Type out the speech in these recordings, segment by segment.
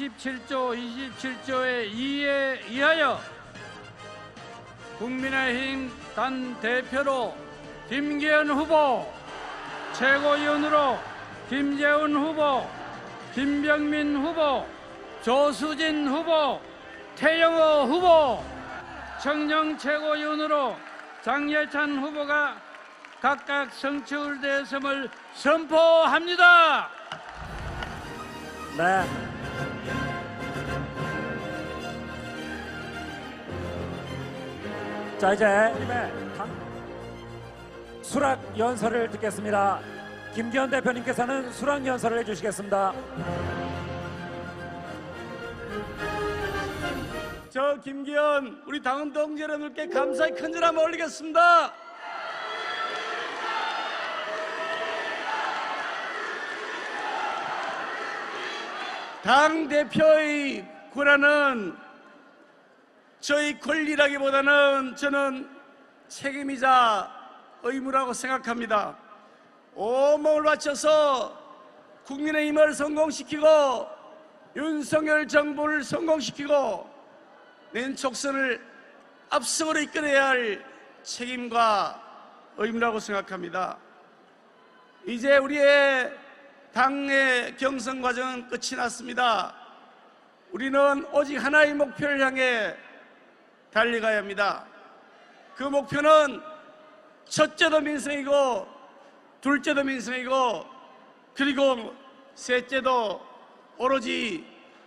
27조 27조의 2에 의하여 국민의힘 단 대표로 김기현 후보, 최고위원으로 김재훈 후보, 김병민 후보, 조수진 후보, 태영호 후보, 청령 최고위원으로 장예찬 후보가 각각 성취율대성을 선포합니다. 네. 자 이제 당 수락 연설을 듣겠습니다. 김기현 대표님께서는 수락 연설을 해주시겠습니다. 저 김기현 우리 당원 동지 여러분께 감사의 큰절 한번 올리겠습니다. 당 대표의 권한은 저희 권리라기보다는 저는 책임이자 의무라고 생각합니다. 온몸을 바쳐서 국민의힘을 성공시키고 윤석열 정부를 성공시키고 낸 촉선을 압승으로 이끌어야 할 책임과 의무라고 생각합니다. 이제 우리의 당의 경선 과정은 끝이 났습니다. 우리는 오직 하나의 목표를 향해 달려가야 합니다. 그 목표는 첫째도 민생이고 둘째도 민생이고 그리고 셋째도 오로지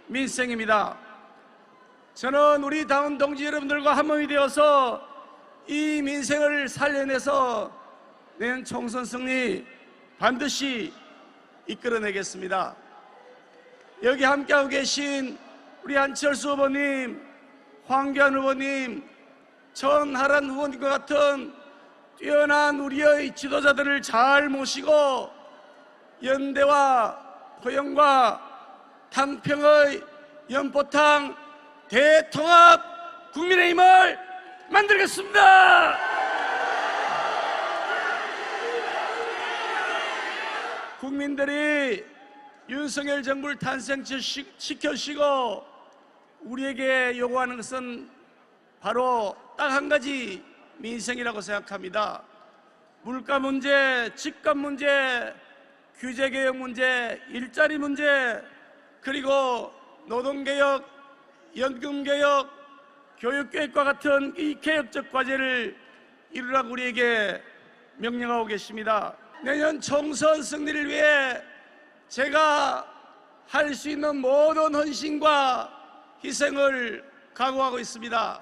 민생입니다. 저는 우리 당원 동지 여러분들과 한 몸이 되어서 이 민생을 살려내서 내년 총선 승리 반드시 이끌어내겠습니다. 여기 함께하고 계신 우리 안철수 후보님, 황교안 후보님, 전하란 후보님과 같은 뛰어난 우리의 지도자들을 잘 모시고 연대와 포용과 탕평의 연포탕 대통합 국민의힘을 만들겠습니다. 국민들이 윤석열 정부를 탄생시켜시고 우리에게 요구하는 것은 바로 딱 한 가지 민생이라고 생각합니다. 물가 문제, 집값 문제, 규제 개혁 문제, 일자리 문제, 그리고 노동 개혁, 연금 개혁, 교육 개혁과 같은 이 개혁적 과제를 이루라고 우리에게 명령하고 계십니다. 내년 총선 승리를 위해 제가 할 수 있는 모든 헌신과 희생을 각오하고 있습니다.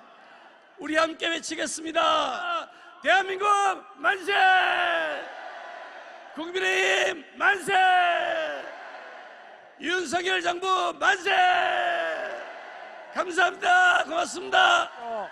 우리 함께 외치겠습니다. 대한민국 만세! 국민의힘 만세! 윤석열 정부 만세! 감사합니다. 고맙습니다. 어,